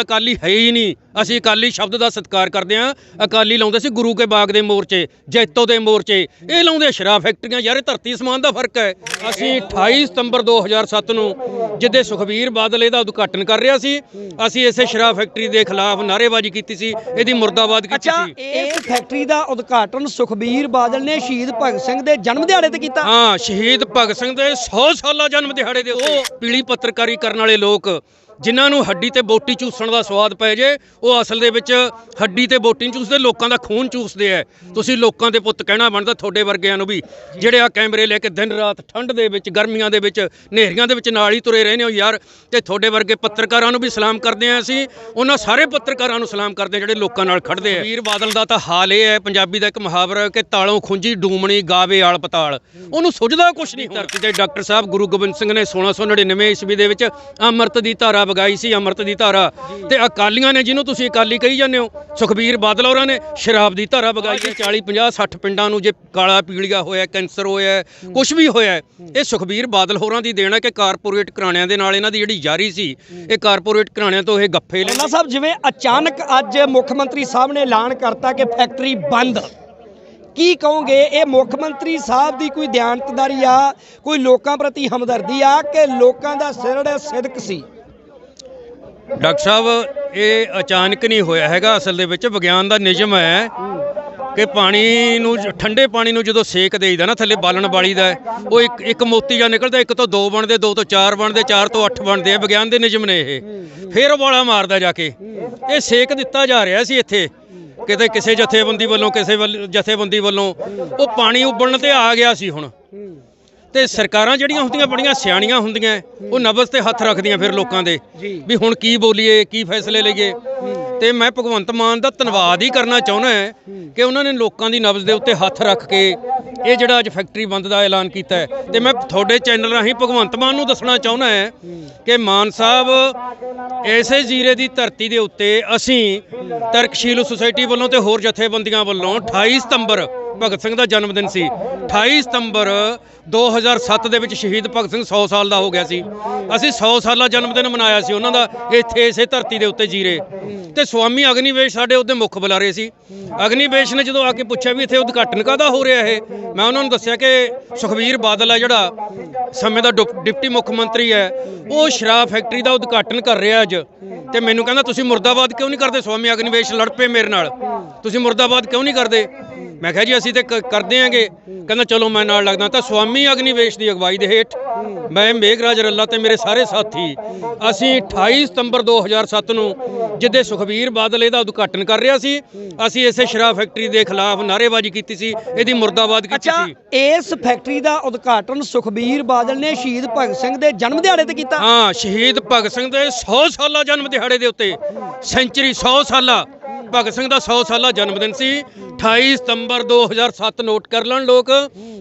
ਅਕਾਲੀ ਹੈ ਹੀ ਨਹੀਂ। ਅਸੀਂ ਅਕਾਲੀ ਸ਼ਬਦ ਦਾ ਸਤਿਕਾਰ ਕਰਦੇ ਹਾਂ। ਅਕਾਲੀ ਲਾਉਂਦੇ ਸੀ ਗੁਰੂ ਕੇ ਬਾਗ ਦੇ ਮੋਰਚੇ ਜੈਤੋ ਦੇ ਮੋਰਚੇ। ਇਹ ਲਾਉਂਦੇ ਸ਼ਰਾਬ ਫੈਕਟਰੀਆਂ। ਯਾਰ ਇਹ ਧਰਤੀ ਸਮਾਨ ਦਾ ਫ਼ਰਕ ਹੈ। ਅਸੀਂ 28 ਸਤੰਬਰ 2007 ਨੂੰ ਜਿੱਦੇ ਸੁਖਬੀਰ ਬਾਦਲ ਇਹਦਾ ਉਦਘਾਟਨ ਕਰ ਰਿਹਾ ਸੀ ਅਸੀਂ ਇਸੇ ਸ਼ਰਾਬ ਫੈਕਟਰੀ ਦੇ ਖਿਲਾਫ ਨਾਅਰੇਬਾਜ਼ੀ ਕੀਤੀ ਸੀ ਇਹਦੀ ਮੁਰਦਾਬਾਦ ਕੀਤੀ ਸੀ। ਇਸ ਫੈਕਟਰੀ ਦਾ ਉਦਘਾਟਨ ਸੁਖਬੀਰ ਬਾਦਲ ਨੇ ਸ਼ਹੀਦ ਭਗਤ ਸਿੰਘ ਦੇ ਜਨਮ ਦਿਹਾੜੇ ਤੇ ਕੀਤਾ। ਹਾਂ ਸ਼ਹੀਦ ਭਗਤ ਸਿੰਘ ਦੇ 100 ਸਾਲਾ ਜਨਮ ਦਿਹਾੜੇ ਦੇ ਉੱਤੇ ਪੀਲੀ ਪੱਤਰਕਾਰੀ ਕਰਨ ਵਾਲੇ ਲੋਕ ਜਿਨ੍ਹਾਂ ਨੂੰ ਹੱਡੀ ਤੇ ਬੋਟੀ ਚੂਸਣ ਦਾ ਸਵਾਦ ਪੈ ਜੇ ਉਹ ਅਸਲ ਦੇ ਵਿੱਚ ਹੱਡੀ ਤੇ ਬੋਟੀ ਚੂਸਦੇ ਲੋਕਾਂ ਦਾ ਖੂਨ ਚੂਸਦੇ ਐ। ਤੁਸੀਂ ਲੋਕਾਂ ਦੇ ਪੁੱਤ ਕਹਿਣਾ ਬਣਦਾ ਤੁਹਾਡੇ ਵਰਗਿਆਂ ਨੂੰ ਵੀ ਜਿਹੜੇ ਆ ਕੈਮਰੇ ਲੈ ਕੇ ਦਿਨ ਰਾਤ ਠੰਡ ਦੇ ਵਿੱਚ ਗਰਮੀਆਂ ਦੇ ਵਿੱਚ ਨੇਰੀਆਂ ਦੇ ਵਿੱਚ ਨਾਲ ਹੀ ਤੁਰੇ ਰਹਿੰਦੇ ਹੋ ਯਾਰ ਤੇ ਤੁਹਾਡੇ ਵਰਗੇ ਪੱਤਰਕਾਰਾਂ ਨੂੰ ਵੀ ਸਲਾਮ ਕਰਦੇ ਆ ਅਸੀਂ। ਉਹਨਾਂ ਸਾਰੇ ਪੱਤਰਕਾਰਾਂ ਨੂੰ ਸਲਾਮ ਕਰਦੇ ਆ ਜਿਹੜੇ ਲੋਕਾਂ ਨਾਲ ਖੜਦੇ ਆ ਵੀਰ ਬਾਦਲ ਦਾ ਤਾਂ ਹਾਲ ਇਹ ਹੈ ਪੰਜਾਬੀ ਦਾ ਇੱਕ ਮੁਹਾਵਰਾ ਕਿ ਤਾਲੋਂ ਖੁੰਜੀ ਡੂਮਣੀ ਗਾਵੇ ਆਲ ਪਤਾਲ। ਉਹਨੂੰ ਸੁਝਦਾ ਕੁਛ ਨਹੀਂ ਧਰਤੀ ਤੇ ਡਾਕਟਰ ਸਾਹਿਬ ਗੁਰੂ ਗੋਬਿੰਦ ਸਿੰਘ ਨੇ 1699 ਈਸਵੀ ਦੇ ਵਿੱਚ ਅੰਮ੍ਰਿਤ ਦੀ ਧਾਰਾ ਵਗਾਈ ਸੀ ਅੰਮ੍ਰਿਤ ਦੀ ਧਾਰਾ ਤੇ ਅਕਾਲੀਆਂ ਨੇ ਜਿਹਨੂੰ ਤੁਸੀਂ ਅਕਾਲੀ ਕਹੀ ਜਾਂਦੇ ਹੋ, ਸੁਖਬੀਰ ਬਾਦਲ ਹੋਰਾਂ ਨੇ ਸ਼ਰਾਬ ਦੀ ਧਾਰਾ ਵਗਾਈ ਸੀ 40 50 60 ਪਿੰਡਾਂ ਨੂੰ ਜੇ ਕਾਲਾ ਪੀਲੀਆ ਹੋਇਆ, ਕੈਂਸਰ ਹੋਇਆ ਕੁਝ ਵੀ ਹੋਇਆ, ਇਹ ਸੁਖਬੀਰ ਬਾਦਲ ਹੋਰਾਂ ਦੀ ਦੇਣ ਹੈ ਕਿ ਕਾਰਪੋਰੇਟ ਘਰਾਣਿਆਂ ਦੇ ਨਾਲ ਇਹਨਾਂ ਦੀ ਜਿਹੜੀ ਯਾਰੀ ਸੀ, ਇਹ ਕਾਰਪੋਰੇਟ ਘਰਾਣਿਆਂ ਤੋਂ ਇਹ ਗੱਫੇ ਲੈ ਸਾਹਿਬ, ਜਿਵੇਂ ਅਚਾਨਕ ਅੱਜ ਮੁੱਖ ਮੰਤਰੀ ਸਾਹਿਬ ਨੇ ਐਲਾਨ ਕਰਤਾ ਕਿ ਫੈਕਟਰੀ ਬੰਦ, ਕੀ ਕਹੋਗੇ? ਇਹ ਮੁੱਖ ਮੰਤਰੀ ਸਾਹਿਬ ਦੀ ਕੋਈ ਦਿਆਨਤਦਾਰੀ ਆ, ਕੋਈ ਲੋਕਾਂ ਪ੍ਰਤੀ ਹਮਦਰਦੀ ਆ ਕਿ ਲੋਕਾਂ ਦਾ ਸਿਰੜ ਸਿਦਕ ਸੀ? ਡਾਕਟਰ ਸਾਹਿਬ, ਇਹ ਅਚਾਨਕ ਨਹੀਂ ਹੋਇਆ ਹੈਗਾ। ਅਸਲ ਦੇ ਵਿੱਚ ਵਿਗਿਆਨ ਦਾ ਨਿਯਮ ਹੈ ਕਿ ਪਾਣੀ ਨੂੰ, ਠੰਡੇ ਪਾਣੀ ਨੂੰ ਜਦੋਂ ਸੇਕ ਦੇਈਦਾ ਨਾ, ਥੱਲੇ ਬਾਲਣ ਵਾਲੀ ਦਾ ਉਹ ਇੱਕ ਇੱਕ ਮੋਤੀ ਜਾਂ ਨਿਕਲਦਾ, ਇੱਕ ਤੋਂ ਦੋ ਬਣਦੇ, ਦੋ ਤੋਂ ਚਾਰ ਬਣਦੇ, ਚਾਰ ਤੋਂ ਅੱਠ ਬਣਦੇ ਆ। ਵਿਗਿਆਨ ਦੇ ਨਿਯਮ ਨੇ ਇਹ। ਫਿਰ ਉਬਾਲਾ ਮਾਰਦਾ ਜਾ ਕੇ। ਇਹ ਸੇਕ ਦਿੱਤਾ ਜਾ ਰਿਹਾ ਸੀ ਇੱਥੇ। ਕਿਤੇ ਕਿਸੇ ਜਥੇਬੰਦੀ ਵੱਲੋਂ, ਕਿਸੇ ਵੱਲ- ਜਥੇਬੰਦੀ ਵੱਲੋਂ। ਉਹ ਪਾਣੀ ਉਬਲਣ ਤੇ ਆ ਗਿਆ ਸੀ ਹੁਣ। ਤੇ ਸਰਕਾਰਾਂ ਜਿਹੜੀਆਂ ਹੁੰਦੀਆਂ ਬੜੀਆਂ ਸਿਆਣੀਆਂ ਹੁੰਦੀਆਂ ਉਹ ਨਬਜ਼ ਤੇ ਹੱਥ ਰੱਖਦੀਆਂ ਫਿਰ ਲੋਕਾਂ ਦੇ ਵੀ ਹੁਣ ਕੀ ਬੋਲੀਏ ਕੀ ਫੈਸਲੇ ਲਈਏ। ਤੇ ਮੈਂ ਭਗਵੰਤ ਮਾਨ ਦਾ ਧੰਨਵਾਦ ਹੀ ਕਰਨਾ ਚਾਹੁੰਦਾ ਹੈ ਕਿ ਉਹਨਾਂ ਨੇ ਲੋਕਾਂ ਦੀ ਨਬਜ਼ ਦੇ ਉੱਤੇ ਹੱਥ ਰੱਖ ਕੇ ਇਹ ਜਿਹੜਾ ਅੱਜ ਫੈਕਟਰੀ ਬੰਦ ਦਾ ਐਲਾਨ ਕੀਤਾ ਹੈ। ਤੇ ਮੈਂ ਤੁਹਾਡੇ ਚੈਨਲ ਰਾਹੀਂ ਭਗਵੰਤ ਮਾਨ ਨੂੰ ਦੱਸਣਾ ਚਾਹੁੰਦਾ ਹੈ ਕਿ ਮਾਨ ਸਾਹਿਬ ਐਸੇ ਜ਼ੀਰੇ ਦੀ ਧਰਤੀ ਦੇ ਉੱਤੇ ਅਸੀਂ ਤਰਕਸ਼ੀਲ ਸੁਸਾਇਟੀ ਵੱਲੋਂ ਤੇ ਹੋਰ ਜਥੇਬੰਦੀਆਂ ਵੱਲੋਂ 28 ਸਤੰਬਰ ਭਗਤ ਸਿੰਘ ਦਾ ਜਨਮ ਦਿਨ ਸੀ। 28 ਸਤੰਬਰ 2007 ਦੇ ਵਿੱਚ ਸ਼ਹੀਦ ਭਗਤ ਸਿੰਘ 100 ਸਾਲ ਦਾ ਹੋ ਗਿਆ ਸੀ। ਅਸੀਂ 100 ਸਾਲਾ ਜਨਮ ਦਿਨ ਮਨਾਇਆ ਸੀ। ਉਹਨਾਂ ਦਾ ਇੱਥੇ ਇਸੇ ਧਰਤੀ ਦੇ ਉੱਤੇ ਜੀਰੇ। ਤੇ ਸਵਾਮੀ ਅਗਨੀਵੇਸ਼ ਸਾਡੇ ਉਹਦੇ ਮੁੱਖ ਬੁਲਾਰੇ ਸੀ। ਅਗਨੀਵੇਸ਼ ਨੇ ਜਦੋਂ ਆ ਕੇ ਪੁੱਛਿਆ ਵੀ ਇੱਥੇ ਉਦਘਾਟਨ ਕਾਦਾ ਹੋ ਰਿਹਾ ਇਹ, ਮੈਂ ਉਹਨਾਂ ਨੂੰ ਦੱਸਿਆ ਕਿ ਸੁਖਬੀਰ ਬਾਦਲ ਹੈ ਜਿਹੜਾ ਸਮੇਂ ਦਾ ਡਿਪ- ਡਿਪਟੀ ਮੁੱਖ ਮੰਤਰੀ ਹੈ, ਉਹ ਸ਼ਰਾਬ ਫੈਕਟਰੀ ਦਾ ਉਦਘਾਟਨ ਕਰ ਰਿਹਾ ਅੱਜ। ਤੇ ਮੈਨੂੰ ਕਹਿੰਦਾ, ਤੁਸੀਂ ਮੁਰਦਾਬਾਦ ਕਿਉਂ ਨਹੀਂ ਕਰਦੇ? ਸਵਾਮੀ ਅਗਨੀਵੇਸ਼ ਲੜ ਪਏ ਮੇਰੇ ਨਾਲ। ਤੁਸੀਂ ਮੁਰਦਾਬਾਦ ਕਿਉਂ ਨਹੀਂ ਕਰਦੇ? ਮੈਂ ਕਿਹਾ ਜੀ ਅਸੀਂ ਤੇ ਕ- ਕਰਦੇ ਆਂਗੇ। ਕਹਿੰਦਾ ਚਲੋ ਮੈਂ ਨਾਲ ਲੱਗਦਾ ਤਾਂ ਸਵਾਮੀ ਅਗਨੀਵੇਸ਼ ਦੀ ਅਗਵਾਈ ਦੇ ਹੇਠ ਮੈਂ ਮੇਘਰਾਜ ਰੱਲਾ ਤੇ ਮੇਰੇ ਸਾਰੇ ਸਾਥੀ ਅਸੀਂ 28 ਸਤੰਬਰ 2007 ਨੂੰ ਜਿੱਦੇ ਸੁਖਬੀਰ ਬਾਦਲ ਇਹਦਾ ਉਦਘਾਟਨ ਕਰ ਰਿਹਾ ਸੀ ਅਸੀਂ ਇਸੇ ਸ਼ਰਾਬ ਫੈਕਟਰੀ ਦੇ ਖਿਲਾਫ ਨਾਅਰੇਬਾਜ਼ੀ ਕੀਤੀ ਸੀ ਇਹਦੀ ਮੁਰਦਾਬਾਦ ਕੀਤੀ ਅੱਛਾ ਸੀ। ਇਸ ਫੈਕਟਰੀ ਦਾ ਉਦਘਾਟਨ ਸੁਖਬੀਰ ਬਾਦਲ ਨੇ ਸ਼ਹੀਦ ਭਗਤ ਸਿੰਘ ਦੇ ਜਨਮ ਦਿਹਾੜੇ ਤੇ ਕੀਤਾ। ਹਾਂ ਸ਼ਹੀਦ ਭਗਤ ਸਿੰਘ ਦੇ 100 ਸਾਲਾ ਜਨਮ ਦਿਹਾੜੇ ਦੇ ਉੱਤੇ ਸੈਂਚਰੀ 100 ਸਾਲਾ। ਭਗਤ ਸਿੰਘ ਦਾ 100 ਸਾਲਾ ਜਨਮ ਦਿਨ ਸੀ। 28 ਸਤੰਬਰ 2007 ਨੋਟ ਕਰ ਲੈਣ ਲੋਕ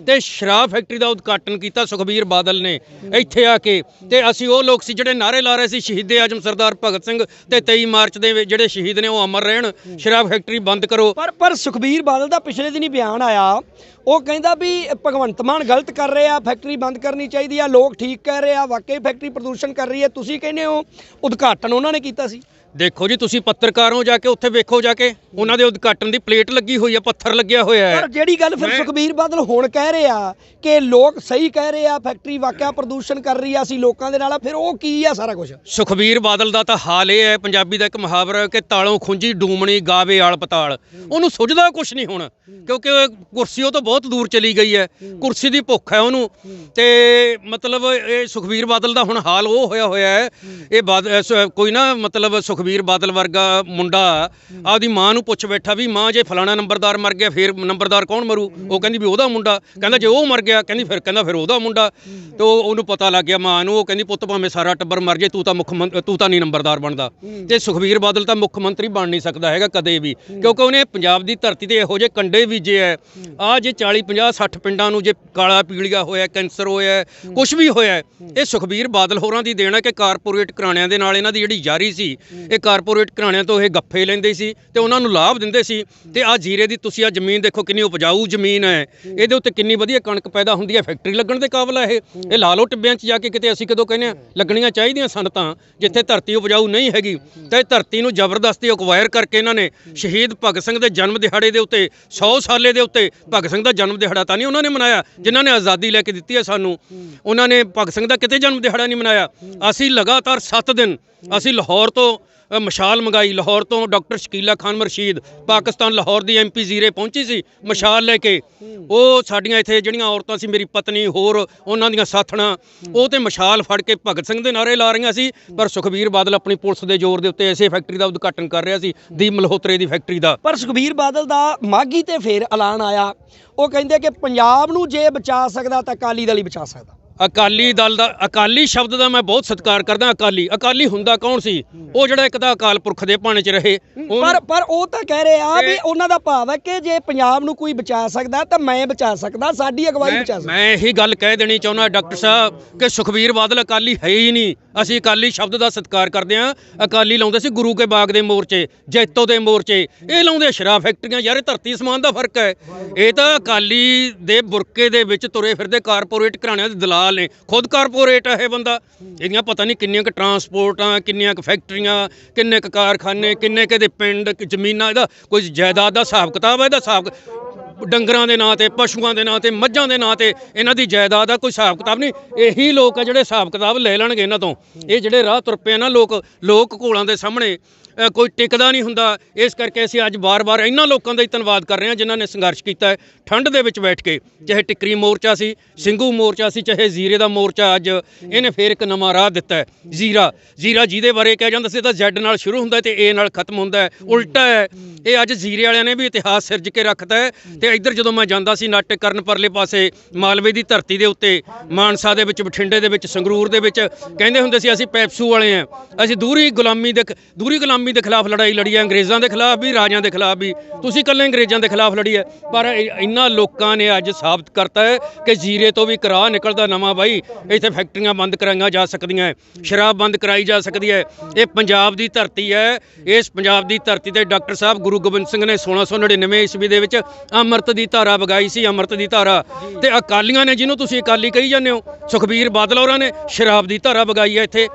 ਤੇ ਸ਼ਰਾਬ ਫੈਕਟਰੀ ਦਾ ਉਦਘਾਟਨ ਕੀਤਾ ਸੁਖਬੀਰ ਬਾਦਲ ਨੇ। ਇੱਥੇ ਆ ਕੇ ਤੇ ਅਸੀਂ ਉਹ ਲੋਕ ਸੀ ਜਿਹੜੇ ਨਾਰੇ ਲਾ ਰਹੇ ਸੀ ਸ਼ਹੀਦੇ ਆਜਮ ਸਰਦਾਰ ਭਗਤ ਸਿੰਘ ਤੇ 23 ਮਾਰਚ ਦੇ ਜਿਹੜੇ ਸ਼ਹੀਦ ਨੇ ਉਹ ਅਮਰ ਰਹਿਣ। ਸ਼ਰਾਬ ਫੈਕਟਰੀ ਬੰਦ ਕਰੋ। ਪਰ ਪਰ ਸੁਖਬੀਰ ਬਾਦਲ ਦਾ ਪਿਛਲੇ ਦਿਨੀ ਬਿਆਨ ਆਇਆ। ਉਹ ਕਹਿੰਦਾ ਵੀ ਭਗਵੰਤ ਮਾਨ ਗਲਤ ਕਰ ਰਿਹਾ, ਫੈਕਟਰੀ ਬੰਦ ਕਰਨੀ ਚਾਹੀਦੀ ਆ, ਲੋਕ ਠੀਕ ਕਹਿ ਰਹੇ ਆ, ਵਾਕਈ ਫੈਕਟਰੀ ਪ੍ਰਦੂਸ਼ਣ ਕਰ ਰਹੀ ਹੈ। ਤੁਸੀਂ ਕਹਿੰਦੇ ਹੋ, ਉਦਘਾਟਨ ਉਹਨਾਂ ਨੇ ਕੀਤਾ ਸੀ। ਦੇਖੋ ਜੀ ਤੁਸੀਂ ਪੱਤਰਕਾਰ ਹੋ ਜਾ ਕੇ ਉੱਥੇ ਵੇਖੋ ਜਾ ਕੇ ਉਹਨਾਂ ਦੇ ਉਦਘਾਟਨ ਦੀ ਪਲੇਟ ਲੱਗੀ ਹੋਈ ਹੈ ਪੱਥਰ ਲੱਗਿਆ ਹੋਇਆ ਹੈ। ਪਰ ਜਿਹੜੀ ਗੱਲ ਫਿਰ ਸੁਖਬੀਰ ਬਾਦਲ ਹੁਣ ਕਹਿ ਰਹੇ ਆ ਕਿ ਲੋਕ ਸਹੀ ਕਹਿ ਰਹੇ ਆ ਫੈਕਟਰੀ ਵਾਕਿਆ ਪ੍ਰਦੂਸ਼ਣ ਕਰ ਰਹੀ ਆ ਅਸੀਂ ਲੋਕਾਂ ਦੇ ਨਾਲ ਫਿਰ ਉਹ ਕੀ ਆ ਸਾਰਾ ਕੁਝ ਸੁਖਬੀਰ ਬਾਦਲ ਦਾ ਤਾਂ ਹਾਲ ਇਹ ਹੈ ਪੰਜਾਬੀ ਦਾ ਇੱਕ ਮੁਹਾਵਰਾ ਕਿ ਤਾਲੋਂ ਖੁੰਜੀ ਡੂਮਣੀ ਗਾਵੇ ਆਲ ਪਤਾਲ ਉਹਨੂੰ ਸੁਝਦਾ ਕੁਛ ਨਹੀਂ ਹੁਣ ਕਿਉਂਕਿ ਉਹ ਕੁਰਸੀ ਉਹ ਤੋਂ ਬਹੁਤ ਦੂਰ ਚਲੀ ਗਈ ਹੈ ਕੁਰਸੀ ਦੀ ਭੁੱਖ ਹੈ ਉਹਨੂੰ। ਤੇ ਮਤਲਬ ਇਹ ਸੁਖਬੀਰ ਬਾਦਲ ਦਾ ਹੁਣ ਹਾਲ ਉਹ ਹੋਇਆ ਹੋਇਆ ਹੈ ਇਹ ਕੋਈ ਨਾ ਮਤਲਬ ਸੁਖਬੀਰ ਬਾਦਲ ਵਰਗਾ ਮੁੰਡਾ ਆਪਦੀ ਮਾਂ ਨੂੰ ਪੁੱਛ ਬੈਠਾ ਵੀ ਮਾਂ ਜੇ ਫਲਾਣਾ ਨੰਬਰਦਾਰ ਮਰ ਗਿਆ, ਫਿਰ ਨੰਬਰਦਾਰ ਕੌਣ ਮਰੂ? ਉਹ ਕਹਿੰਦੀ ਵੀ ਉਹਦਾ ਮੁੰਡਾ। ਕਹਿੰਦਾ ਜੇ ਉਹ ਮਰ ਗਿਆ, ਕਹਿੰਦੀ ਫਿਰ ਕਹਿੰਦਾ ਫਿਰ ਉਹਦਾ ਮੁੰਡਾ। ਤੇ ਉਹਨੂੰ ਪਤਾ ਲੱਗ ਗਿਆ ਮਾਂ ਨੂੰ। ਉਹ ਕਹਿੰਦੀ, ਪੁੱਤ ਭਾਵੇਂ ਸਾਰਾ ਟੱਬਰ ਮਰ ਜੇ, ਤੂੰ ਤਾਂ ਮੁੱਖ ਮੰਤ- ਤੂੰ ਤਾਂ ਨਹੀਂ ਨੰਬਰਦਾਰ ਬਣਦਾ। ਤੇ ਸੁਖਬੀਰ ਬਾਦਲ ਤਾਂ ਮੁੱਖ ਮੰਤਰੀ ਬਣ ਨਹੀਂ ਸਕਦਾ ਹੈਗਾ ਕਦੇ ਵੀ। ਕਿਉਂਕਿ ਉਹਨੇ ਪੰਜਾਬ ਦੀ ਧਰਤੀ ਤੇ ਇਹੋ ਜਿਹੇ ਕੰਡੇ ਬੀਜੇ ਐ। ਆ ਜੇ 40 50 60 ਪਿੰਡਾਂ ਨੂੰ ਜੇ ਕਾਲਾ ਪੀਲੀਆ ਹੋਇਆ, ਕੈਂਸਰ ਹੋਇਆ ਕੁਝ ਵੀ ਹੋਇਆ, ਇਹ ਸੁਖਬੀਰ ਬਾਦਲ ਹੋਰਾਂ ਦੀ ਦੇਣ ਹੈ ਕਿ ਕਾਰਪੋਰੇਟ ਘਰਾਣਿਆਂ ਦੇ ਨਾਲ ਇਹਨਾਂ ਦੀ ਜਿਹੜੀ ਯਾਰੀ ਸੀ ਇਹ ਕਾਰਪੋਰੇਟ ਘਰਾਣਿਆਂ ਤੋਂ ਇਹ ਗੱਫੇ ਲੈਂਦੇ ਸੀ ਤੇ ਉਹਨਾਂ ਨੂੰ ਲਾਭ ਦਿੰਦੇ ਸੀ। ਤੇ ਆ ਜੀਰੇ ਦੀ ਤੁਸੀਂ ਆ ਜ਼ਮੀਨ ਦੇਖੋ ਕਿੰਨੀ ਉਪਜਾਊ ਜ਼ਮੀਨ ਹੈ। ਇਹਦੇ ਉੱਤੇ ਕਿੰਨੀ ਵਧੀਆ ਕਣਕ ਪੈਦਾ ਹੁੰਦੀ ਹੈ, ਫੈਕਟਰੀ ਲੱਗਣ ਦੇ ਕਾਬਲ ਹੈ ਇਹ। ਇਹ ਲਾਲੋ ਟਿੱਬਿਆਂ 'ਚ ਜਾ ਕੇ ਕਿਤੇ ਅਸੀਂ ਕਦੋਂ ਕਹਿੰਦੇ ਆ ਲੱਗਣੀਆਂ ਚਾਹੀਦੀਆਂ ਸਨ ਤਾਂ ਜਿੱਥੇ ਧਰਤੀ ਉਪਜਾਊ ਨਹੀਂ ਹੈਗੀ। ਤਾਂ ਇਹ ਧਰਤੀ ਨੂੰ ਜ਼ਬਰਦਸਤੀ ਅਕਵਾਇਰ ਕਰਕੇ ਇਹਨਾਂ ਨੇ ਸ਼ਹੀਦ ਭਗਤ ਸਿੰਘ ਦੇ ਜਨਮ ਦਿਹਾੜੇ ਦੇ ਉੱਤੇ 100 ਸਾਲੇ ਦੇ ਉੱਤੇ ਭਗਤ ਸਿੰਘ ਦਾ ਜਨਮ ਦਿਹਾੜਾ ਤਾਂ ਨਹੀਂ ਉਹਨਾਂ ਨੇ ਮਨਾਇਆ, ਜਿਨ੍ਹਾਂ ਨੇ ਆਜ਼ਾਦੀ ਲੈ ਕੇ ਦਿੱਤੀ ਹੈ ਸਾਨੂੰ। ਉਹਨਾਂ ਨੇ ਭਗਤ ਸਿੰਘ ਦਾ ਕਿਤੇ ਜਨਮ ਦਿਹਾੜਾ ਨਹੀਂ ਮਨਾਇਆ। ਅਸੀਂ ਲਗਾਤਾਰ 7 ਦਿਨ ਅਸੀਂ ਲਾਹੌਰ ਤੋਂ ਮਸ਼ਾਲ ਮੰਗਾਈ। ਲਾਹੌਰ ਤੋਂ ਡਾਕਟਰ ਸ਼ਕੀਲਾ ਖਾਨ ਮਰਸ਼ੀਦ ਪਾਕਿਸਤਾਨ ਲਾਹੌਰ ਦੀ ਐਮਪੀ ਜ਼ੀਰੇ ਪਹੁੰਚੀ ਸੀ, ਮਸ਼ਾਲ ਲੈ ਕੇ। ਉਹ ਸਾਡੀਆਂ ਇੱਥੇ ਜਿਹੜੀਆਂ ਔਰਤਾਂ ਸੀ, ਮੇਰੀ ਪਤਨੀ, ਹੋਰ ਉਹਨਾਂ ਦੀਆਂ ਸਾਥਣਾਂ, ਉਹ ਤੇ ਮਸ਼ਾਲ ਫੜ ਕੇ ਭਗਤ ਸਿੰਘ ਦੇ ਨਾਰੇ ਲਾ ਰਹੀਆਂ ਸੀ, ਪਰ ਸੁਖਬੀਰ ਬਾਦਲ ਆਪਣੀ ਪੁਲਿਸ ਦੇ ਜ਼ੋਰ ਦੇ ਉੱਤੇ ਐਸੇ ਫੈਕਟਰੀ ਦਾ ਉਦਘਾਟਨ ਕਰ ਰਿਹਾ ਸੀ ਦੀਪ ਮਲਹੋਤਰੇ ਦੀ ਫੈਕਟਰੀ ਦਾ। ਪਰ ਸੁਖਬੀਰ ਬਾਦਲ ਦਾ ਮਾਗੀ ਤੇ ਫੇਰ ਐਲਾਨ ਆਇਆ। ਉਹ ਕਹਿੰਦੇ ਕਿ ਪੰਜਾਬ ਨੂੰ ਜੇ ਬਚਾ ਸਕਦਾ ਤਾਂ ਅਕਾਲੀ ਦਲ ਹੀ ਬਚਾ ਸਕਦਾ। ਅਕਾਲੀ ਦਲ ਦਾ ਅਕਾਲੀ ਸ਼ਬਦ ਦਾ ਮੈਂ ਬਹੁਤ ਸਤਿਕਾਰ ਕਰਦਾ ਅਕਾਲੀ। ਅਕਾਲੀ ਹੁੰਦਾ ਕੌਣ ਸੀ? ਉਹ ਜਿਹੜਾ ਇੱਕ ਤਾਂ ਅਕਾਲ ਪੁਰਖ ਦੇ ਭਾਣੇ 'ਚ ਰਹੇ। ਪਰ ਪਰ ਉਹ ਤਾਂ ਕਹਿ ਰਹੇ ਆ ਵੀ ਉਹਨਾਂ ਦਾ ਭਾਵ ਹੈ ਕਿ ਜੇ ਪੰਜਾਬ ਨੂੰ ਕੋਈ ਬਚਾ ਸਕਦਾ ਤਾਂ ਮੈਂ ਬਚਾ ਸਕਦਾ ਸਾਡੀ ਅਗਵਾਈ ਬਚਾ ਸਕਦਾ। ਮੈਂ ਇਹੀ ਗੱਲ ਕਹਿ ਦੇਣੀ ਚਾਹੁੰਦਾ ਡਾਕਟਰ ਸਾਹਿਬ ਕਿ ਸੁਖਬੀਰ ਬਾਦਲ ਅਕਾਲੀ ਹੈ ਹੀ ਨਹੀਂ। ਅਸੀਂ ਅਕਾਲੀ ਸ਼ਬਦ ਦਾ ਸਤਿਕਾਰ ਕਰਦੇ ਹਾਂ। ਅਕਾਲੀ ਲਾਉਂਦੇ ਸੀ ਗੁਰੂ ਕੇ ਬਾਗ ਦੇ ਮੋਰਚੇ ਜੈਤੋ ਦੇ ਮੋਰਚੇ। ਇਹ ਲਾਉਂਦੇ ਸ਼ਰਾਬ ਫੈਕਟਰੀਆਂ। ਯਾਰ ਇਹ ਧਰਤੀ ਸਮਾਨ ਦਾ ਫ਼ਰਕ ਹੈ। ਇਹ ਤਾਂ ਅਕਾਲੀ ਦੇ ਬੁਰਕੇ ਦੇ ਵਿੱਚ ਤੁਰੇ ਫਿਰਦੇ ਕਾਰਪੋਰੇਟ ਘਰਾਣਿਆਂ ਦੇ ਦਲਾਲ ਨੇ, ਖੁਦ ਕਾਰਪੋਰੇਟ ਹੈ ਇਹ ਬੰਦਾ। ਇਹਦੀਆਂ ਪਤਾ ਨਹੀਂ ਕਿੰਨੀਆਂ ਕੁ ਟਰਾਂਸਪੋਰਟਾਂ ਕਿੰਨੀਆਂ ਕੁ ਫੈਕਟਰੀਆਂ ਕਿੰਨੇ ਕੁ ਕਾਰਖਾਨੇ, ਕਿੰਨੇ ਕੁ ਦੇ ਪਿੰਡ, ਜ਼ਮੀਨਾਂ, ਇਹਦਾ ਕੋਈ ਜਾਇਦਾਦ ਦਾ ਹਿਸਾਬ ਕਿਤਾਬ ਹੈ ਇਹਦਾ ਹਿਸਾਬ ਡੰਗਰਾਂ ਦੇ ਨਾਂ ਤੇ, ਪਸ਼ੂਆਂ ਦੇ ਨਾਂ ਤੇ, ਮੱਝਾਂ ਦੇ ਨਾਂ ਤੇ ਇਹਨਾਂ ਦੀ ਜਾਇਦਾਦ ਦਾ ਕੋਈ ਹਿਸਾਬ ਕਿਤਾਬ ਨਹੀਂ। ਇਹੀ ਲੋਕ ਆ ਜਿਹੜੇ ਹਿਸਾਬ ਕਿਤਾਬ ਲੈ ਲੈਣਗੇ ਇਹਨਾਂ ਤੋਂ। ਇਹ ਜਿਹੜੇ ਰਾਹ ਤੁਰ ਪਏ ਆ ਨਾ ਲੋਕ ਲੋਕ ਘੋਲਾਂ ਦੇ ਸਾਹਮਣੇ ਕੋਈ ਟਿਕਦਾ ਨਹੀਂ ਹੁੰਦਾ। ਇਸ ਕਰਕੇ ਅਸੀਂ ਅੱਜ ਬਾਰ-ਬਾਰ ਇਹਨਾਂ ਲੋਕਾਂ ਦਾ ਹੀ ਧੰਨਵਾਦ ਕਰ ਰਹੇ ਹਾਂ ਜਿਨ੍ਹਾਂ ਨੇ ਸੰਘਰਸ਼ ਕੀਤਾ ਹੈ, ਠੰਡ ਦੇ ਵਿੱਚ ਬੈਠ ਕੇ, ਚਾਹੇ ਟਿੱਕਰੀ ਮੋਰਚਾ ਸੀ, ਸਿੰਘੂ ਮੋਰਚਾ ਸੀ, ਚਾਹੇ ਜ਼ੀਰੇ ਦਾ ਮੋਰਚਾ ਅੱਜ ਇਹਨੇ ਫੇਰ ਇੱਕ ਨਵਾਂ ਰਾਹ ਦਿੱਤਾ ਹੈ, ਜ਼ੀਰਾ। ਜ਼ੀਰਾ ਜਿਹਦੇ ਬਾਰੇ ਕਿਹਾ ਜਾਂਦਾ ਸੀ ਤਾਂ ਜ਼ੈਡ ਨਾਲ ਸ਼ੁਰੂ ਹੁੰਦਾ ਤੇ ਏ ਨਾਲ ਖਤਮ ਹੁੰਦਾ ਹੈ, ਉਲਟਾ ਹੈ। ਇਹ ਅੱਜ ਜ਼ੀਰੇ ਵਾਲਿਆਂ ਨੇ ਵੀ ਇਤਿਹਾਸ ਸਿਰਜ ਕੇ ਰੱਖਤਾ ਹੈ ਤੇ ਇੱਧਰ ਜਦੋਂ ਮੈਂ ਜਾਂਦਾ ਸੀ ਨਾਟਕ ਕਰਨ ਪਰਲੇ ਪਾਸੇ ਮਾਲਵੇ ਦੀ ਧਰਤੀ ਦੇ ਉੱਤੇ, ਮਾਨਸਾ ਦੇ ਵਿੱਚ, ਬਠਿੰਡੇ ਦੇ ਵਿੱਚ, ਸੰਗਰੂਰ ਦੇ ਵਿੱਚ, ਕਹਿੰਦੇ ਹੁੰਦੇ ਸੀ ਅਸੀਂ ਪੈਪਸੂ ਵਾਲੇ ਆ। ਅਸੀਂ ਦੂਰੀ ਗੁਲਾਮੀ ਦੇ ਦੂਰੀ ਗੁਲਾਮੀ ਦੇ ਖਿਲਾਫ ਲੜਾਈ ਲੜੀ ਹੈ ਅੰਗਰੇਜ਼ਾਂ ਦੇ ਖਿਲਾਫ ਵੀ, ਰਾਜਿਆਂ ਦੇ ਖਿਲਾਫ ਵੀ। ਤੁਸੀਂ ਇਕੱਲੇ ਅੰਗਰੇਜ਼ਾਂ ਦੇ ਖਿਲਾਫ ਲੜੀ ਹੈ ਪਰ ਇਹਨਾਂ ਲੋਕਾਂ ਨੇ ਅੱਜ ਸਾਬਤ ਕਰਤਾ ਹੈ ਕਿ ਜ਼ੀਰੇ ਤੋਂ ਵੀ ਕਰਾਹ ਨਿਕਲਦਾ ਨਵਾਂ ਬਾਈ। ਇੱਥੇ ਫੈਕਟਰੀਆਂ ਬੰਦ ਕਰਾਈਆਂ ਜਾ ਸਕਦੀਆਂ ਸ਼ਰਾਬ ਬੰਦ ਕਰਾਈ ਜਾ ਸਕਦੀ ਹੈ। ਇਹ ਪੰਜਾਬ ਦੀ ਧਰਤੀ ਹੈ। ਇਸ ਪੰਜਾਬ ਦੀ ਧਰਤੀ ਤੇ ਡਾਕਟਰ ਸਾਹਿਬ ਗੁਰੂ ਗੋਬਿੰਦ ਸਿੰਘ ਨੇ 1699 ਈਸਵੀ ਦੇ ਵਿੱਚ ਅੰਮ੍ਰਿਤ ਦੀ ਧਾਰਾ ਵਗਾਈ ਸੀ ਅੰਮ੍ਰਿਤ ਦੀ ਧਾਰਾ। ਤੇ ਅਕਾਲੀਆਂ ਨੇ ਜਿਹਨੂੰ ਤੁਸੀਂ ਅਕਾਲੀ ਕਹੀ ਜਾਂਦੇ ਹੋ ਸੁਖਬੀਰ ਬਾਦਲ ਹੋਰਾਂ ਨੇ ਸ਼ਰਾਬ ਦੀ ਧਾਰਾ ਵਗਾਈ ਹੈ ਇੱਥੇ।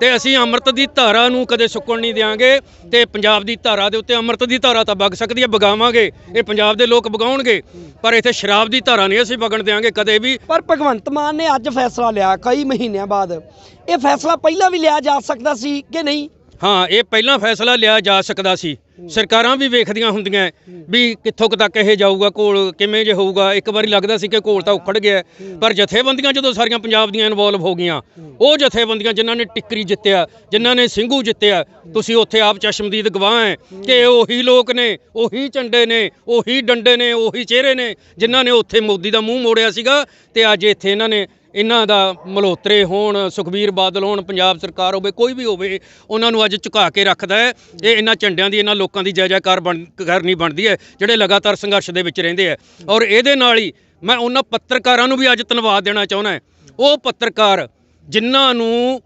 ਤੇ ਅਸੀਂ ਅੰਮ੍ਰਿਤ ਦੀ ਧਾਰਾ ਨੂੰ ਕਦੇ ਸੁੱਕਣ ਨਹੀਂ ਦਿਆਂਗੇ ਤੇ ਪੰਜਾਬ ਦੀ ਧਾਰਾ ਦੇ ਉੱਤੇ ਅੰਮ੍ਰਿਤ ਦੀ ਧਾਰਾ ਤਾਂ ਵਗ ਸਕਦੀ ਹੈ ਵਗਾਵਾਂਗੇ। ਇਹ ਪੰਜਾਬ ਦੇ ਲੋਕ ਵਗਾਉਣਗੇ ਪਰ ਇੱਥੇ ਸ਼ਰਾਬ ਦੀ ਧਾਰਾ ਨਹੀਂ ਅਸੀਂ ਵਗਣ ਦਿਆਂਗੇ ਕਦੇ ਵੀ। ਪਰ ਭਗਵੰਤ ਮਾਨ ਨੇ ਅੱਜ ਫੈਸਲਾ ਲਿਆ ਕਈ ਮਹੀਨਿਆਂ ਬਾਅਦ। ਇਹ ਫੈਸਲਾ ਪਹਿਲਾਂ ਵੀ ਲਿਆ ਜਾ ਸਕਦਾ ਸੀ ਕਿ ਨਹੀਂ? ਹਾਂ ਇਹ ਪਹਿਲਾਂ ਫੈਸਲਾ ਲਿਆ ਜਾ ਸਕਦਾ ਸੀ। ਸਰਕਾਰਾਂ ਵੀ ਵੇਖਦੀਆਂ ਹੁੰਦੀਆਂ ਵੀ ਕਿੱਥੋਂ ਤੱਕ ਇਹ ਜਾਊਗਾ ਕੋਲ ਕਿਵੇਂ ਜੇ ਹੋਊਗਾ। ਇੱਕ ਵਾਰੀ ਲੱਗਦਾ ਸੀ ਕਿ ਕੋਲ ਤਾਂ ਉਖੜ ਗਿਆ। ਪਰ ਜਥੇਬੰਦੀਆਂ ਜਦੋਂ ਸਾਰੀਆਂ ਪੰਜਾਬ ਦੀਆਂ ਇਨਵੋਲਵ ਹੋ ਗਈਆਂ ਉਹ ਜਥੇਬੰਦੀਆਂ ਜਿਨ੍ਹਾਂ ਨੇ ਟਿੱਕਰੀ ਜਿੱਤਿਆ ਜਿਨ੍ਹਾਂ ਨੇ ਸਿੰਘੂ ਜਿੱਤਿਆ ਤੁਸੀਂ ਉੱਥੇ ਆਪ ਚਸ਼ਮਦੀਦ ਗਵਾਹ ਹੈ। ਕਿ ਉਹੀ ਲੋਕ ਨੇ ਉਹੀ ਝੰਡੇ ਨੇ ਉਹੀ ਡੰਡੇ ਨੇ ਉਹੀ ਚਿਹਰੇ ਨੇ ਜਿਨ੍ਹਾਂ ਨੇ ਉੱਥੇ ਮੋਦੀ ਦਾ ਮੂੰਹ ਮੋੜਿਆ ਸੀਗਾ ਤੇ ਅੱਜ ਇੱਥੇ ਇਹਨਾਂ ਨੇ ਇਹਨਾਂ ਦਾ ਮਲਹੋਤਰੇ ਹੋਣ, ਸੁਖਬੀਰ ਬਾਦਲ ਹੋਣ, ਪੰਜਾਬ ਸਰਕਾਰ ਹੋਵੇ, ਕੋਈ ਵੀ ਹੋਵੇ, ਉਹਨਾਂ ਨੂੰ ਅੱਜ ਝੁਕਾ ਕੇ ਰੱਖਦਾ ਹੈ। ਇਹ ਇਹਨਾਂ ਝੰਡਿਆਂ ਦੀ, ਇਹਨਾਂ ਲੋਕਾਂ ਦੀ ਜੈ ਜੈਕਾਰ ਬਣ, ਕਰਨੀ ਬਣਦੀ ਹੈ, ਜਿਹੜੇ ਲਗਾਤਾਰ ਸੰਘਰਸ਼ ਦੇ ਵਿੱਚ ਰਹਿੰਦੇ ਆ ਔਰ ਇਹਦੇ ਨਾਲ ਹੀ ਮੈਂ ਉਹਨਾਂ ਪੱਤਰਕਾਰਾਂ ਨੂੰ ਵੀ ਅੱਜ ਧੰਨਵਾਦ ਦੇਣਾ ਚਾਹੁੰਦਾ ਉਹ ਪੱਤਰਕਾਰ ਜਿਨ੍ਹਾਂ ਨੂੰ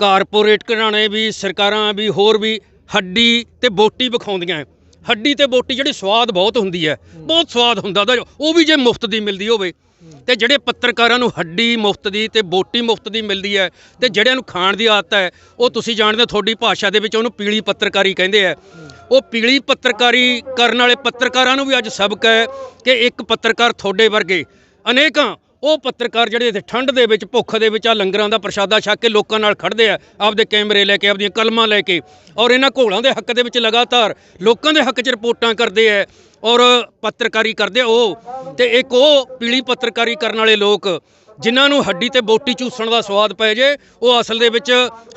ਕਾਰਪੋਰੇਟ ਘਰਾਣੇ ਵੀ, ਸਰਕਾਰਾਂ ਵੀ, ਹੋਰ ਵੀ ਹੱਡੀ ਤੇ ਬੋਟੀ ਵਿਖਾਉਂਦੀਆਂ ਹੱਡੀ ਤੇ ਬੋਟੀ ਜਿਹੜੀ ਸਵਾਦ ਬਹੁਤ ਹੁੰਦੀ ਹੈ, ਬਹੁਤ ਸਵਾਦ ਹੁੰਦਾ ਉਹਦਾ। ਉਹ ਵੀ ਜੇ ਮੁਫਤ ਦੀ ਮਿਲਦੀ ਹੋਵੇ ਤੇ ਜਿਹੜੇ ਪੱਤਰਕਾਰਾਂ ਨੂੰ ਹੱਡੀ ਮੁਫਤ ਦੀ ਤੇ ਬੋਟੀ ਮੁਫਤ ਦੀ ਮਿਲਦੀ ਹੈ ਤੇ ਜਿਹੜਿਆਂ ਨੂੰ ਖਾਣ ਦੀ ਆਦਤ ਹੈ, ਉਹ ਤੁਸੀਂ ਜਾਣਦੇ ਹੋ ਤੁਹਾਡੀ ਭਾਸ਼ਾ ਦੇ ਵਿੱਚ ਉਹਨੂੰ ਪੀਲੀ ਪੱਤਰਕਾਰੀ ਕਹਿੰਦੇ ਆ। ਉਹ ਪੀਲੀ ਪੱਤਰਕਾਰੀ ਕਰਨ ਵਾਲੇ ਪੱਤਰਕਾਰਾਂ ਨੂੰ ਵੀ ਅੱਜ ਸਬਕ ਹੈ ਕਿ ਇੱਕ ਪੱਤਰਕਾਰ ਤੁਹਾਡੇ ਵਰਗੇ ਅਨੇਕਾਂ ਉਹ ਪੱਤਰਕਾਰ ਜਿਹੜੇ ਇੱਥੇ ਠੰਡ ਦੇ ਵਿੱਚ, ਭੁੱਖ ਦੇ ਵਿੱਚ ਆ, ਲੰਗਰਾਂ ਦਾ ਪ੍ਰਸ਼ਾਦਾ ਛੱਕ ਕੇ ਲੋਕਾਂ ਨਾਲ ਖੜਦੇ ਆ, ਆਪਦੇ ਕੈਮਰੇ ਲੈ ਕੇ, ਆਪਦੀਆਂ ਕਲਮਾਂ ਲੈ ਕੇ। ਔਰ ਇਹਨਾਂ ਘੋਲਾਂ ਦੇ ਹੱਕ ਦੇ ਵਿੱਚ ਲਗਾਤਾਰ ਲੋਕਾਂ ਦੇ ਹੱਕ 'ਚ ਰਿਪੋਰਟਾਂ ਕਰਦੇ ਆ ਔਰ ਪੱਤਰਕਾਰੀ ਕਰਦੇ ਉਹ। ਤੇ ਇੱਕ ਉਹ ਪੀਲੀ ਪੱਤਰਕਾਰੀ ਕਰਨ ਵਾਲੇ ਲੋਕ ਜਿਨ੍ਹਾਂ ਨੂੰ ਹੱਡੀ ਤੇ ਬੋਟੀ ਚੂਸਣ ਦਾ ਸਵਾਦ ਪੈ ਜੇ, ਉਹ ਅਸਲ ਦੇ ਵਿੱਚ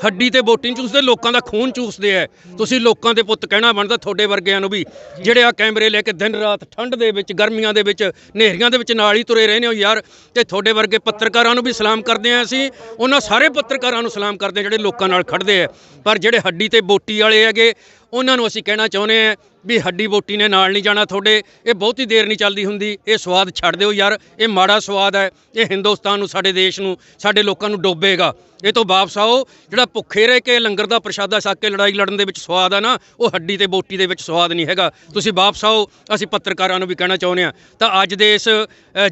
ਹੱਡੀ ਤੇ ਬੋਟੀ ਨਹੀਂ ਚੂਸਦੇ, ਲੋਕਾਂ ਦਾ ਖੂਨ ਚੂਸਦੇ ਐ। ਤੁਸੀਂ ਲੋਕਾਂ ਦੇ ਪੁੱਤ ਕਹਿਣਾ ਬਣਦਾ ਤੁਹਾਡੇ ਵਰਗਿਆਂ ਨੂੰ ਵੀ, ਜਿਹੜੇ ਆ ਕੈਮਰੇ ਲੈ ਕੇ ਦਿਨ ਰਾਤ ਠੰਡ ਦੇ ਵਿੱਚ, ਗਰਮੀਆਂ ਦੇ ਵਿੱਚ, ਹਨੇਰੀਆਂ ਦੇ ਵਿੱਚ ਨਾਲ ਹੀ ਤੁਰੇ ਰਹਿੰਦੇ ਹੋ ਯਾਰ, ਤੇ ਤੁਹਾਡੇ ਵਰਗੇ ਪੱਤਰਕਾਰਾਂ ਨੂੰ ਵੀ ਸਲਾਮ ਕਰਦੇ ਆ ਅਸੀਂ, ਉਹਨਾਂ ਸਾਰੇ ਪੱਤਰਕਾਰਾਂ ਨੂੰ ਸਲਾਮ ਕਰਦੇ ਆ ਜਿਹੜੇ ਲੋਕਾਂ ਨਾਲ ਖੜਦੇ ਆ ਪਰ ਜਿਹੜੇ ਹੱਡੀ ਤੇ ਬੋਟੀ ਵਾਲੇ ਹੈਗੇ ਉਹਨਾਂ ਨੂੰ ਅਸੀਂ ਕਹਿਣਾ ਚਾਹੁੰਦੇ ਹਾਂ ਵੀ ਹੱਡੀ ਬੋਟੀ ਨੇ ਨਾਲ ਨਹੀਂ ਜਾਣਾ ਤੁਹਾਡੇ। ਇਹ ਬਹੁਤੀ ਦੇਰ ਨਹੀਂ ਚੱਲਦੀ ਹੁੰਦੀ। ਇਹ ਸਵਾਦ ਛੱਡ ਦਿਓ ਯਾਰ। ਇਹ ਮਾੜਾ ਸਵਾਦ ਹੈ। ਇਹ ਹਿੰਦੁਸਤਾਨ ਨੂੰ, ਸਾਡੇ ਦੇਸ਼ ਨੂੰ, ਸਾਡੇ ਲੋਕਾਂ ਨੂੰ ਡੋਬੇਗਾ। ਇਹ ਤੋਂ ਵਾਪਸ ਆਓ। ਜਿਹੜਾ ਭੁੱਖੇ ਰਹਿ ਕੇ ਲੰਗਰ ਦਾ ਪ੍ਰਸ਼ਾਦਾ ਛਕ ਕੇ ਲੜਾਈ ਲੜਨ ਦੇ ਵਿੱਚ ਸਵਾਦ ਆ ਨਾ, ਉਹ ਹੱਡੀ ਤੇ ਬੋਟੀ ਦੇ ਵਿੱਚ ਸਵਾਦ ਨਹੀਂ ਹੈਗਾ। ਤੁਸੀਂ ਵਾਪਸ ਆਓ। ਅਸੀਂ ਪੱਤਰਕਾਰਾਂ ਨੂੰ ਵੀ ਕਹਿਣਾ ਚਾਹੁੰਦੇ ਹਾਂ। ਤਾਂ ਅੱਜ ਦੇ ਇਸ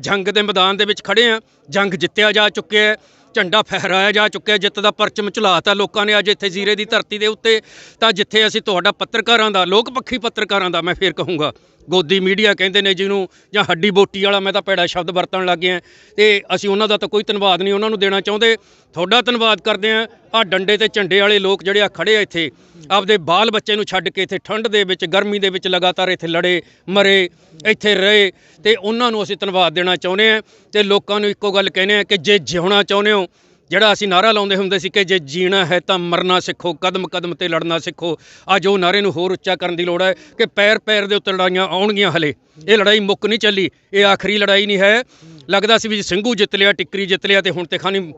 ਜੰਗ ਦੇ ਮੈਦਾਨ ਦੇ ਵਿੱਚ ਖੜੇ ਆ ਜੰਗ ਜਿੱਤਿਆ ਜਾ ਚੁੱਕਿਆ ਹੈ। ਝੰਡਾ ਫਹਿਰਾਇਆ ਜਾ ਚੁੱਕਿਆ, ਜਿੱਤ ਦਾ ਪਰਚਮ ਝੁਲਾਤਾ ਲੋਕਾਂ ਨੇ ਅੱਜ ਇੱਥੇ ਜ਼ੀਰੇ ਦੀ ਧਰਤੀ ਦੇ ਉੱਤੇ। ਤਾਂ ਜਿੱਥੇ ਅਸੀਂ ਤੁਹਾਡਾ ਪੱਤਰਕਾਰਾਂ ਦਾ ਲੋਕ ਪੱਖੀ ਪੱਤਰਕਾਰਾਂ ਦਾ, ਮੈਂ ਫੇਰ ਕਹੂੰਗਾ ਗੋਦੀ ਮੀਡੀਆ ਕਹਿੰਦੇ ਨੇ ਜਿਹਨੂੰ, ਜਾਂ ਹੱਡੀ ਬੋਟੀ ਵਾਲਾ, ਮੈਂ ਤਾਂ ਭੈੜਾ ਸ਼ਬਦ ਵਰਤਣ ਲੱਗ ਗਿਆ। ਤੇ ਅਸੀਂ ਉਹਨਾਂ ਦਾ ਤਾਂ ਕੋਈ ਧੰਨਵਾਦ ਨਹੀਂ ਉਹਨਾਂ ਨੂੰ ਦੇਣਾ ਚਾਹੁੰਦੇ। ਤੁਹਾਡਾ ਧੰਨਵਾਦ ਕਰਦੇ ਆ ਆ ਡੰਡੇ ਤੇ ਝੰਡੇ ਵਾਲੇ ਲੋਕ ਜਿਹੜੇ ਆ ਖੜੇ ਆ ਇੱਥੇ, ਆਪਦੇ ਬਾਲ ਬੱਚੇ ਨੂੰ ਛੱਡ ਕੇ ਇੱਥੇ ਠੰਡ ਦੇ ਵਿੱਚ, ਗਰਮੀ ਦੇ ਵਿੱਚ ਲਗਾਤਾਰ ਇੱਥੇ ਲੜੇ, ਮਰੇ, ਇੱਥੇ ਰਹੇ। ਤੇ ਉਹਨਾਂ ਨੂੰ ਅਸੀਂ ਧੰਨਵਾਦ ਦੇਣਾ ਚਾਹੁੰਦੇ ਆ ਤੇ ਲੋਕਾਂ ਨੂੰ ਇੱਕੋ ਗੱਲ ਕਹਿੰਦੇ ਆ ਕਿ ਜੇ ਜਿਉਣਾ ਚਾਹੁੰਦੇ ਹੋ ਜਿਹੜਾ ਅਸੀਂ ਨਾਰਾ ਲਾਉਂਦੇ ਹੁੰਦੇ ਸੀ ਕਿ ਜੇ ਜੀਣਾ ਹੈ ਤਾਂ ਮਰਨਾ ਸਿੱਖੋ, ਕਦਮ ਕਦਮ ਤੇ ਲੜਨਾ ਸਿੱਖੋ। ਅੱਜ ਉਹ ਨਾਰੇ ਨੂੰ ਹੋਰ ਉੱਚਾ ਕਰਨ ਦੀ ਲੋੜ ਹੈ ਕਿ ਪੈਰ ਪੈਰ ਦੇ ਉੱਤੇ ਲੜਾਈਆਂ ਆਉਣਗੀਆਂ ਹਲੇ। ਇਹ ਲੜਾਈ ਮੁੱਕ ਨਹੀਂ ਚੱਲੀ, ਇਹ ਆਖਰੀ ਲੜਾਈ ਨਹੀਂ ਹੈ। ਲੱਗਦਾ ਸੀ ਵੀ ਸਿੰਘੂ ਜਿੱਤ ਲਿਆ, ਟਿੱਕਰੀ ਜਿੱਤ ਲਿਆ ਤੇ ਹੁਣ ਤੇ ਖਾਨੀ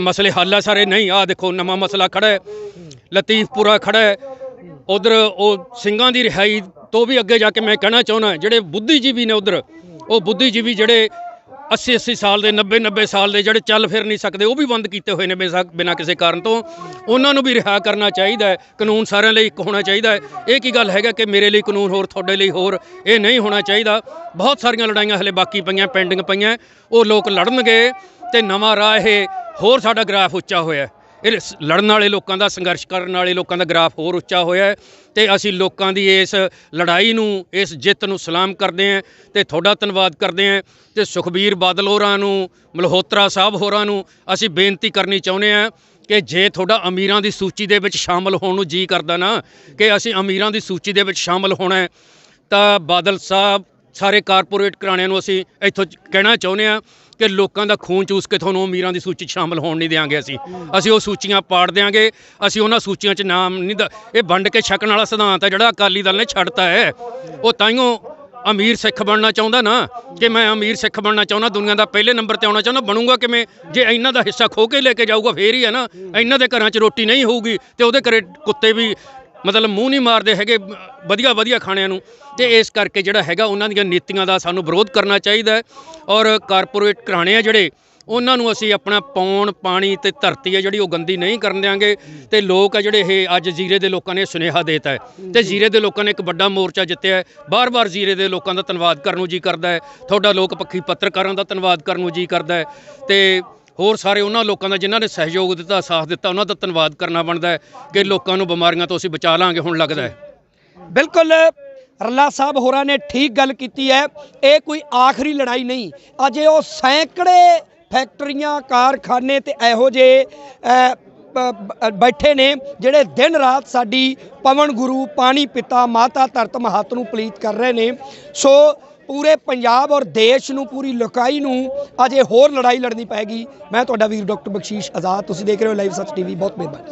ਮਸਲੇ ਹੱਲ ਆ ਸਾਰੇ। ਨਹੀਂ, ਆਹ ਦੇਖੋ, ਨਵਾਂ ਮਸਲਾ ਖੜਾ ਹੈ। ਲਤੀਫਪੁਰਾ ਖੜਾ ਹੈ। ਉਧਰ ਉਹ ਸਿੰਘਾਂ ਦੀ ਰਿਹਾਈ ਤੋਂ ਵੀ ਅੱਗੇ ਜਾ ਕੇ ਮੈਂ ਕਹਿਣਾ ਚਾਹੁੰਦਾ, ਜਿਹੜੇ ਬੁੱਧੀਜੀਵੀ ਨੇ ਉਧਰ, ਉਹ ਬੁੱਧੀਜੀਵੀ ਜਿਹੜੇ 80 80 ਸਾਲ ਦੇ 90 90 ਸਾਲ ਦੇ ਜਿਹੜੇ ਚੱਲ ਫਿਰ ਨਹੀਂ ਸਕਦੇ, ਉਹ ਵੀ ਬੰਦ ਕੀਤੇ ਹੋਏ ਨੇ ਬਿਨਾਂ ਕਿਸੇ ਕਾਰਨ ਤੋਂ। ਉਹਨਾਂ ਨੂੰ ਵੀ ਰਿਹਾ ਕਰਨਾ ਚਾਹੀਦਾ ਹੈ, ਕਾਨੂੰਨ ਸਾਰਿਆਂ ਲਈ ਇੱਕ ਹੋਣਾ ਚਾਹੀਦਾ ਹੈ। ਇਹ ਕੀ ਗੱਲ ਹੈਗਾ ਕਿ ਮੇਰੇ ਲਈ ਕਾਨੂੰਨ ਹੋਰ, ਤੁਹਾਡੇ ਲਈ ਹੋਰ, ਇਹ ਨਹੀਂ ਹੋਣਾ ਚਾਹੀਦਾ। ਬਹੁਤ ਸਾਰੀਆਂ ਲੜਾਈਆਂ ਹਲੇ ਬਾਕੀ ਪਈਆਂ, ਪੈਂਡਿੰਗ ਪਈਆਂ। ਉਹ ਲੋਕ ਲੜਨਗੇ ਤੇ ਨਵਾਂ ਰਾਹ ਇਹ ਹੋਰ ਸਾਡਾ ਗ੍ਰਾਫ ਉੱਚਾ ਹੋਇਆ ਇਹ ਲੜਨ ਵਾਲੇ ਲੋਕਾਂ ਦਾ, ਸੰਘਰਸ਼ ਕਰਨ ਵਾਲੇ ਲੋਕਾਂ ਦਾ ਗ੍ਰਾਫ ਹੋਰ ਉੱਚਾ ਹੋਇਆ ਹੈ ਤੇ ਅਸੀਂ ਲੋਕਾਂ ਦੀ ਇਸ ਲੜਾਈ ਨੂੰ, ਇਸ ਜਿੱਤ ਨੂੰ ਸਲਾਮ ਕਰਦੇ ਹਾਂ ਤੇ ਤੁਹਾਡਾ ਧੰਨਵਾਦ ਕਰਦੇ ਹਾਂ ਤੇ ਸੁਖਬੀਰ ਬਾਦਲ ਹੋਰਾਂ ਨੂੰ, ਮਲਹੋਤਰਾ ਸਾਹਿਬ ਹੋਰਾਂ ਨੂੰ ਅਸੀਂ ਬੇਨਤੀ ਕਰਨੀ ਚਾਹੁੰਦੇ ਹਾਂ ਕਿ ਜੇ ਤੁਹਾਡਾ ਅਮੀਰਾਂ ਦੀ ਸੂਚੀ ਦੇ ਵਿੱਚ ਸ਼ਾਮਲ ਹੋਣ ਨੂੰ ਜੀ ਕਰਦਾ ਨਾ ਕਿ ਅਸੀਂ ਅਮੀਰਾਂ ਦੀ ਸੂਚੀ ਦੇ ਵਿੱਚ ਸ਼ਾਮਲ ਹੋਣਾ ਤਾਂ ਬਾਦਲ ਸਾਹਿਬ ਸਾਰੇ ਕਾਰਪੋਰੇਟ ਘਰਾਣਿਆਂ ਨੂੰ ਅਸੀਂ ਇੱਥੋਂ ਕਹਿਣਾ ਚਾਹੁੰਦੇ ਹਾਂ ਕਿ ਲੋਕਾਂ ਦਾ ਖੂਨ ਚੂਸ ਕੇ ਤੁਹਾਨੂੰ ਅਮੀਰਾਂ ਦੀ ਸੂਚੀ 'ਚ ਸ਼ਾਮਲ ਹੋਣ ਨਹੀਂ ਦੇਵਾਂਗੇ ਅਸੀਂ। ਅਸੀਂ ਉਹ ਸੂਚੀਆਂ ਪਾੜ ਦੇਵਾਂਗੇ ਅਸੀਂ ਉਹਨਾਂ ਸੂਚੀਆਂ 'ਚ ਨਾਮ ਨਹੀਂ ਦ- ਇਹ ਵੰਡ ਕੇ ਛਕਣ ਵਾਲਾ ਸਿਧਾਂਤ ਹੈ, ਜਿਹੜਾ ਅਕਾਲੀ ਦਲ ਨੇ ਛੱਡਤਾ ਹੈ। ਉਹ ਤਾਈਓ ਅਮੀਰ ਸਿੱਖ ਬਣਨਾ ਚਾਹੁੰਦਾ ਨਾ, ਕਿ ਮੈਂ ਅਮੀਰ ਸਿੱਖ ਬਣਨਾ ਚਾਹੁੰਦਾ, ਦੁਨੀਆ ਦਾ ਪਹਿਲੇ ਨੰਬਰ ਤੇ ਆਉਣਾ ਚਾਹੁੰਦਾ, ਬਣੂਗਾ ਕਿਵੇਂ? ਜੇ ਇਹਨਾਂ ਦਾ ਹਿੱਸਾ ਖੋ ਕੇ ਲੈ ਕੇ ਜਾਊਗਾ, ਫੇਰ ਹੀ ਹੈ ਨਾ। ਇਹਨਾਂ ਦੇ ਘਰਾਂ 'ਚ ਰੋਟੀ ਨਹੀਂ ਹੋਊਗੀ, ਤੇ ਉਹਦੇ ਘਰੇ ਕੁੱਤੇ ਵੀ ਮਤਲਬ ਮੂੰਹ ਨਹੀਂ ਮਾਰਦੇ ਹੈਗੇ ਵਧੀਆ ਵਧੀਆ ਖਾਣਿਆਂ ਨੂੰ। ਤੇ ਇਸ ਕਰਕੇ ਜਿਹੜਾ ਹੈਗਾ ਉਹਨਾਂ ਦੀਆਂ ਨੀਤੀਆਂ ਦਾ ਸਾਨੂੰ ਵਿਰੋਧ ਕਰਨਾ ਚਾਹੀਦਾ ਔਰ ਕਾਰਪੋਰੇਟ ਘਰਾਣੇ ਆ ਜਿਹੜੇ, ਉਹਨਾਂ ਨੂੰ ਅਸੀਂ ਆਪਣਾ ਪੌਣ, ਪਾਣੀ ਤੇ ਧਰਤੀ ਹੈ ਜਿਹੜੀ ਉਹ ਗੰਦੀ ਨਹੀਂ ਕਰਨ ਦਿਆਂਗੇ। ਤੇ ਲੋਕ ਆ ਜਿਹੜੇ ਇਹ ਅੱਜ ਜ਼ੀਰੇ ਦੇ ਲੋਕਾਂ ਨੇ ਸੁਨੇਹਾ ਦੇਤਾ ਹੈ। ਤੇ ਜ਼ੀਰੇ ਦੇ ਲੋਕਾਂ ਨੇ ਇੱਕ ਵੱਡਾ ਮੋਰਚਾ ਜਿੱਤਿਆ ਹੈ। ਬਾਰ-ਬਾਰ ਜ਼ੀਰੇ ਦੇ ਲੋਕਾਂ ਦਾ ਧੰਨਵਾਦ ਕਰਨ ਨੂੰ ਜੀ ਕਰਦਾ ਹੈ। ਤੁਹਾਡਾ ਲੋਕ ਪੱਖੀ ਪੱਤਰਕਾਰਾਂ ਦਾ ਧੰਨਵਾਦ ਕਰਨ ਨੂੰ ਜੀ ਕਰਦਾ ਹੈ। ਤੇ ਹੋਰ ਸਾਰੇ ਉਹਨਾਂ ਲੋਕਾਂ ਦਾ ਜਿਨ੍ਹਾਂ ਨੇ ਸਹਿਯੋਗ ਦਿੱਤਾ, ਸਾਥ ਦਿੱਤਾ, ਉਹਨਾਂ ਦਾ ਧੰਨਵਾਦ ਕਰਨਾ ਬਣਦਾ ਹੈ ਕਿ ਲੋਕਾਂ ਨੂੰ ਬਿਮਾਰੀਆਂ ਤੋਂ ਅਸੀਂ ਬਚਾ ਲਾਂਗੇ, ਹੁਣ ਲੱਗਦਾ ਹੈ। ਬਿਲਕੁਲ, ਰੱਲਾ ਸਾਹਿਬ ਹੋਰਾਂ ਨੇ ਠੀਕ ਗੱਲ ਕੀਤੀ ਹੈ, ਇਹ ਕੋਈ ਆਖਰੀ ਲੜਾਈ ਨਹੀਂ। ਅਜੇ ਉਹ ਸੈਂਕੜੇ ਫੈਕਟਰੀਆਂ, ਕਾਰਖਾਨੇ ਤੇ ਇਹੋ ਜਿਹੇ ਬੈਠੇ ਨੇ, ਜਿਹੜੇ ਦਿਨ ਰਾਤ ਸਾਡੀ ਪਵਨ ਗੁਰੂ, ਪਾਣੀ ਪਿਤਾ, ਮਾਤਾ ਧਰਤ ਮਹੱਤ ਨੂੰ ਪਲੀਤ ਕਰ ਰਹੇ ਨੇ। ਸੋ ਪੂਰੇ ਪੰਜਾਬ ਔਰ ਦੇਸ਼ ਨੂੰ, ਪੂਰੀ ਲੋਕਾਈ ਨੂੰ ਅਜੇ ਹੋਰ ਲੜਾਈ ਲੜਨੀ ਪਏਗੀ। ਮੈਂ ਤੁਹਾਡਾ ਵੀਰ ਡਾਕਟਰ ਬਖਸ਼ੀਸ਼ ਆਜ਼ਾਦ, ਤੁਸੀਂ ਦੇਖ ਰਹੇ ਹੋ ਲਾਈਵ ਸੱਚ ਟੀਵੀ, ਬਹੁਤ ਮਿਹਰਬਾਨੀ।